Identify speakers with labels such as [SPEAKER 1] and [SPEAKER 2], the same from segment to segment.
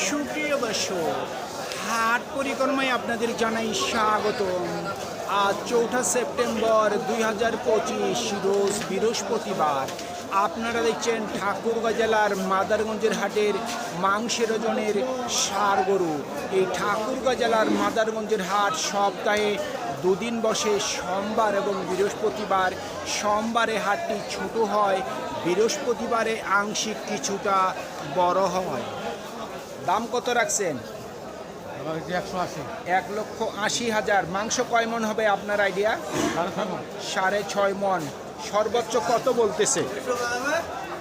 [SPEAKER 1] সুপ্রিয় দর্শক, হাট পরিক্রমায় আপনাদের জানাই স্বাগত আজ চৌঠা সেপ্টেম্বর দুই হাজার পঁচিশ, রোজ বৃহস্পতিবার। আপনারা দেখছেন ঠাকুরগাঁ জেলার মাদারগঞ্জের হাটের মাংসের ওজনের সার গরু। এই ঠাকুরগাঁ জেলার মাদারগঞ্জের হাট সপ্তাহে দুদিন বসে সোমবার এবং বৃহস্পতিবার। সোমবারে হাটটি ছোট হয়, বৃহস্পতিবারে আংশিক কিছুটা বড় হয়। দাম কত রাখছেন? এক লক্ষ আশি হাজার। মাংস কয় মন হবে আপনার আইডিয়া?
[SPEAKER 2] সাড়ে ছয়
[SPEAKER 1] মন। সর্বোচ্চ কত বলতেছে?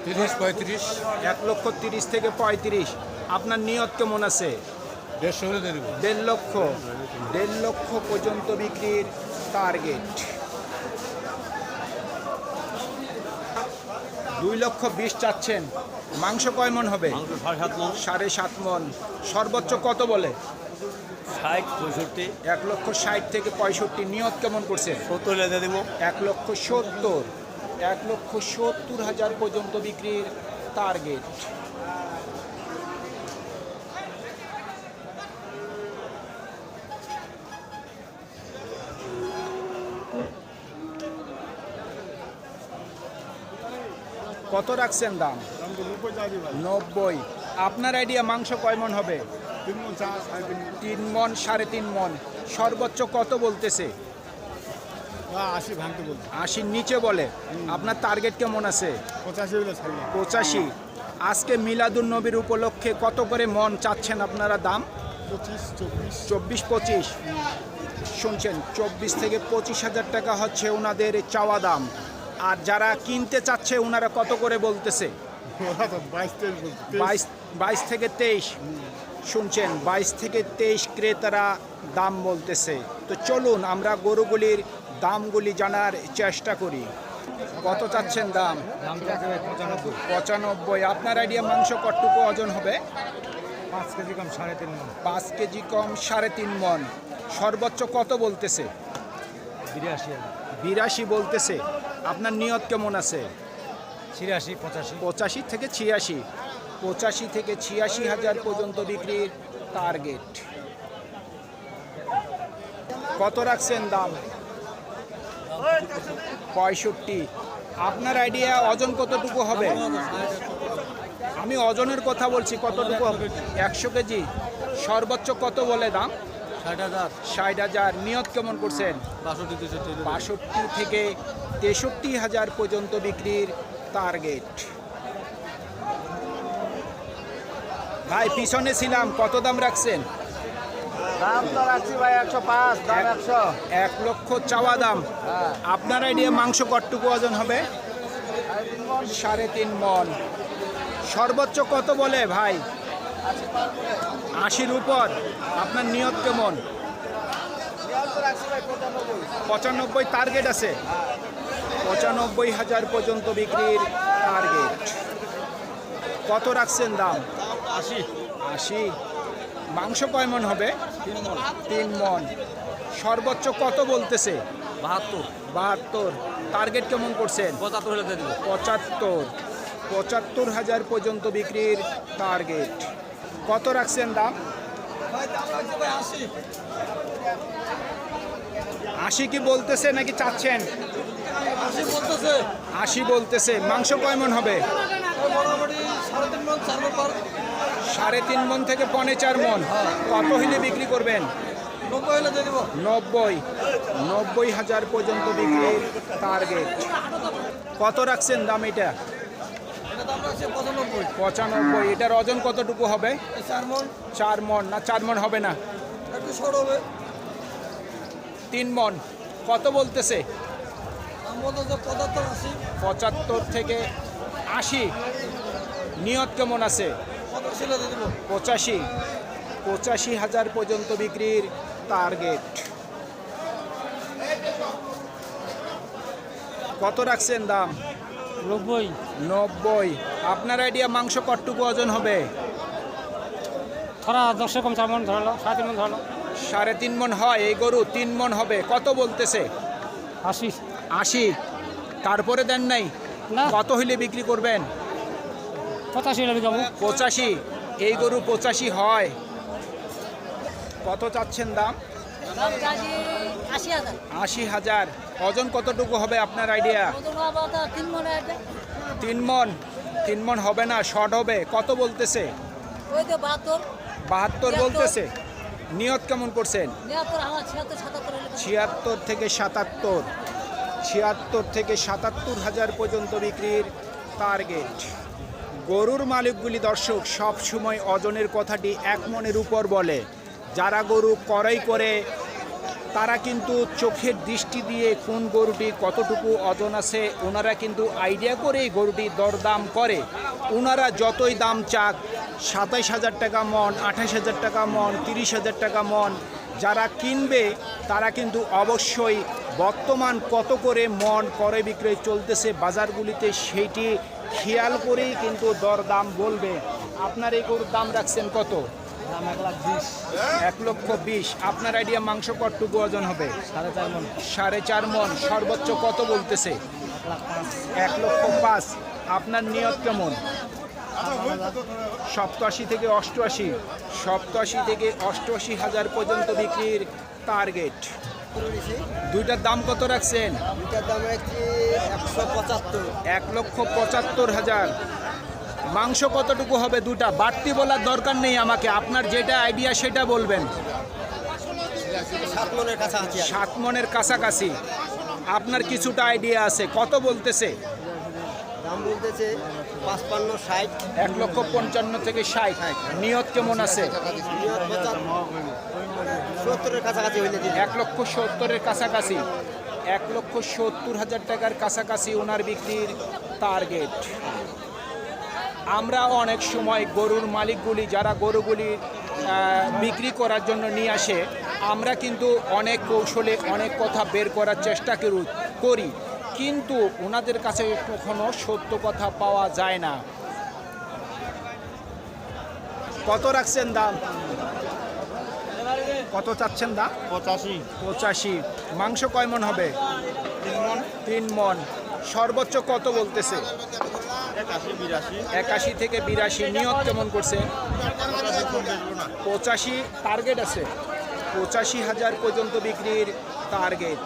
[SPEAKER 2] তিরিশ পঁয়ত্রিশ।
[SPEAKER 1] এক লক্ষ তিরিশ থেকে পঁয়ত্রিশ। আপনার নিয়ত কেমন আছে? দেড় লক্ষ। দেড় লক্ষ পর্যন্ত বিক্রির টার্গেট দুই লক্ষ বিশ চাচ্ছেন। মাংস কয় মন হবে?
[SPEAKER 3] সাড়ে সাত মন।
[SPEAKER 1] সর্বোচ্চ কত বলে?
[SPEAKER 3] ষাট পঁয়ষট্টি।
[SPEAKER 1] এক লক্ষ ষাট থেকে পঁয়ষট্টি। নিয়ত কেমন করছে?
[SPEAKER 3] সত্তর দেবো।
[SPEAKER 1] এক লক্ষ সত্তর। এক লক্ষ সত্তর হাজার পর্যন্ত বিক্রির টার্গেট কত রাখছেন দাম? নব্বই। আপনার আইডিয়া মাংস কয় মন হবে?
[SPEAKER 2] তিন মন, সাড়ে তিন
[SPEAKER 1] মন। সর্বোচ্চ কত বলতেছে? আশির নিচে বলে। আপনার টার্গেট কেমন আছে?
[SPEAKER 2] পঁচাশি।
[SPEAKER 1] আজকে মিলাদুন নবীর উপলক্ষে কত করে মন চাচ্ছেন আপনারা দাম?
[SPEAKER 2] চব্বিশ,
[SPEAKER 1] পঁচিশ। শুনছেন, চব্বিশ থেকে পঁচিশ হাজার টাকা হচ্ছে ওনাদের চাওয়া দাম। আর যারা কিনতে চাচ্ছে ওনারা কত করে বলতেছে?
[SPEAKER 2] বাইশ
[SPEAKER 1] বাইশ থেকে তেইশ। শুনছেন বাইশ থেকে তেইশ ক্রেতারা দাম বলতেছে। তো চলুন আমরা গরুগুলির দামগুলি জানার চেষ্টা করি। কত চাচ্ছেন দাম?
[SPEAKER 2] পঁচানব্বই।
[SPEAKER 1] আপনার আইডিয়া মাংস কটটুকু ওজন হবে?
[SPEAKER 2] পাঁচ কেজি কম সাড়ে তিন মন।
[SPEAKER 1] পাঁচ কেজি কম সাড়ে তিন মন। সর্বোচ্চ কত বলতেছে?
[SPEAKER 2] বিরাশি
[SPEAKER 1] বিরাশি বলতেছে। আপনার নিয়ত কেমন আছে?
[SPEAKER 2] ছিয়াশি পঁচাশি।
[SPEAKER 1] পঁচাশি থেকে ছিয়াশি। পঁচাশি থেকে ছিয়াশি হাজার পর্যন্ত বিক্রির টার্গেট কত রাখছেন দাম? পঁয়ষট্টি। আপনার আইডিয়া ওজন কতটুকু হবে? আমি ওজনের কথা বলছি কতটুকু হবে? একশো কেজি। সর্বোচ্চ কত বলে দাম?
[SPEAKER 3] ষাট হাজার।
[SPEAKER 1] নিয়ত কেমন করছেন?
[SPEAKER 3] বাষট্টি
[SPEAKER 1] বাষট্টি থেকে তেষট্টি হাজার পর্যন্ত বিক্রির টার্গেট ভাই পিছনে ছিলাম। কত দাম রাখছেন?
[SPEAKER 3] দাম তো রাখছি ভাই একশো পাঁচ দাম একশো।
[SPEAKER 1] এক লক্ষ চাওয়া দাম। আপনার আইডিয়া মাংস কটটুকু ওজন হবে? সাড়ে তিন মন। সর্বোচ্চ কত বলে ভাই? আশির উপর আপনার নিয়ত কেমন? পঁচানব্বই টার্গেট আছে। পঁচানব্বই হাজার পর্যন্ত বিক্রির টার্গেট কত রাখছেন দাম?
[SPEAKER 3] আশি।
[SPEAKER 1] আশি। মাংস কয় মন হবে?
[SPEAKER 3] তিন মন।
[SPEAKER 1] তিন সর্বোচ্চ কত বলতেছে?
[SPEAKER 3] বাহাত্তর।
[SPEAKER 1] বাহাত্তর। টার্গেট কেমন করছেন?
[SPEAKER 3] পঁচাত্তর
[SPEAKER 1] পঁচাত্তর। পঁচাত্তর হাজার পর্যন্ত বিক্রির টার্গেট কত রাখছেন দাম?
[SPEAKER 3] আশি
[SPEAKER 1] কি বলতেছে নাকি চাচ্ছেন?
[SPEAKER 3] আশি বলতেছে।
[SPEAKER 1] মাংস কয় মন হবে?
[SPEAKER 3] সাড়ে তিন মন
[SPEAKER 1] থেকে পনে চার মন। কত হইলে বিক্রি করবেন?
[SPEAKER 3] হলে
[SPEAKER 1] নব্বই। নব্বই হাজার পর্যন্ত বিক্রির টার্গেট কত রাখছেন দাম এটা?
[SPEAKER 3] পঁচানব্বই।
[SPEAKER 1] পঁচানব্বই। এটার ওজন কতটুকু হবে?
[SPEAKER 3] চার মন
[SPEAKER 1] চার মন না চার মন হবে না।
[SPEAKER 3] একটু শর্ট হবে।
[SPEAKER 1] তিন মন কত বলতেছে?
[SPEAKER 3] পঁচাত্তর আশি।
[SPEAKER 1] পঁচাত্তর থেকে আশি। নিয়ত কেমন আছে?
[SPEAKER 3] পঁচাশি।
[SPEAKER 1] পঁচাশি হাজার পর্যন্ত বিক্রির টার্গেট। কত রাখছেন দাম?
[SPEAKER 2] নব্বই।
[SPEAKER 1] নব্বই। আপনার আইডিয়া মাংস কটটুকু ওজন হবে?
[SPEAKER 2] থোড়া দশে কম চার মন ধরলো সাড়ে তিন মন ধরলো।
[SPEAKER 1] সাড়ে তিন মন হয় এই গরু তিন মন হবে। কত বলতেছে?
[SPEAKER 2] আশি।
[SPEAKER 1] আশি। তারপরে দেন নাই?
[SPEAKER 2] না।
[SPEAKER 1] কত হইলে বিক্রি করবেন?
[SPEAKER 2] পঁচাশি হলে বিকাবো।
[SPEAKER 1] পঁচাশি। এই গরু পঁচাশি হয়। কত চাচ্ছেন দাম?
[SPEAKER 4] আশি হাজার।
[SPEAKER 1] ওজন কতটুকু হবে আপনার আইডিয়া
[SPEAKER 4] তিন মনে
[SPEAKER 1] তিন মন। হবে না শর্ট হবে। কত বলতেছে?
[SPEAKER 4] বাহাত্তর।
[SPEAKER 1] বলতেছে? নিয়ত কেমন করছেন?
[SPEAKER 4] ছিয়াত্তর
[SPEAKER 1] থেকে সাতাত্তর। ছিয়াত্তর থেকে সাতাত্তর হাজার পর্যন্ত বিক্রির টার্গেট গরুর মালিকগুলি দর্শক সব সময় ওজনের কথাটি এক মনের উপর বলে। যারা গরু ক্রয় করে তারা কিন্তু চোখের দৃষ্টি দিয়ে কোন গরুটি কতটুকু ওজন আছে, ওনারা কিন্তু আইডিয়া করেই গরুটি দরদাম করে। ওনারা যতই দাম চাক, সাতাইশ হাজার টাকা মন আঠাশ হাজার টাকা মন, তিরিশ হাজার টাকা মন, যারা কিনবে, তারা কিন্তু অবশ্যই বর্তমান কত করে মন ক্রয় বিক্রয় চলতেছে বাজারগুলিতে সেইটি খেয়াল করেই কিন্তু দরদাম বলবে। আপনার এই গরুর দাম রাখছেন কত?
[SPEAKER 3] দাম এক লাখ বিশ।
[SPEAKER 1] এক লক্ষ বিশ। আপনার আইডিয়া মাংস কটটুকু ওজন হবে?
[SPEAKER 3] সাড়ে চার মন।
[SPEAKER 1] সাড়ে চার মন। সর্বোচ্চ কত বলতেছে?
[SPEAKER 3] এক
[SPEAKER 1] লক্ষ পাঁচ। আপনার নিয়ত কেমন? সপ্তাশি থেকে অষ্টআশি। সপ্তাশি থেকে অষ্টআশি হাজার পর্যন্ত বিক্রির টার্গেট দুইটার দাম কত রাখছেন?
[SPEAKER 3] দুইটার দাম একশো পঁচাত্তর।
[SPEAKER 1] এক লক্ষ পঁচাত্তর হাজার। মাংস কতটুকু হবে দুটা? বাড়তি বলার দরকার নেই আমাকে। আপনার যেটা আইডিয়া সেটা বলবেন।
[SPEAKER 3] সাত মনের কাছাকাছি।
[SPEAKER 1] আপনার কিছুটা আইডিয়া আছে। কত বলতেছে?
[SPEAKER 3] দাম বলতেছে পাঁচপান্ন ষাট।
[SPEAKER 1] এক লক্ষ পঞ্চান্ন থেকে ষাট। নিয়ত কেমন আছে?
[SPEAKER 3] সত্তরের কাছাকাছি
[SPEAKER 1] এক লক্ষ সত্তরের কাছাকাছি। এক লক্ষ সত্তর হাজার টাকার কাছাকাছি ওনার বিক্রির টার্গেট আমরা অনেক সময় গরুর মালিকগুলি যারা গরুগুলি বিক্রি করার জন্য নিয়ে আসে আমরা কিন্তু অনেক কৌশলে অনেক কথা বের করার চেষ্টা করি করি। কিন্তু ওনাদের কাছে কখনো সত্য কথা পাওয়া যায় না। কত রাখছেন দাম? কত চাচ্ছেন দাম?
[SPEAKER 3] পঁচাশি।
[SPEAKER 1] পঁচাশি। মাংস কয় মন হবে? তিন মন। সর্বোচ্চ কত বলতেছে? একাশি থেকে বিরাশি নিয়ত কেমন করছে? পঁচাশি টার্গেট আছে। পঁচাশি হাজার পর্যন্ত বিক্রির টার্গেট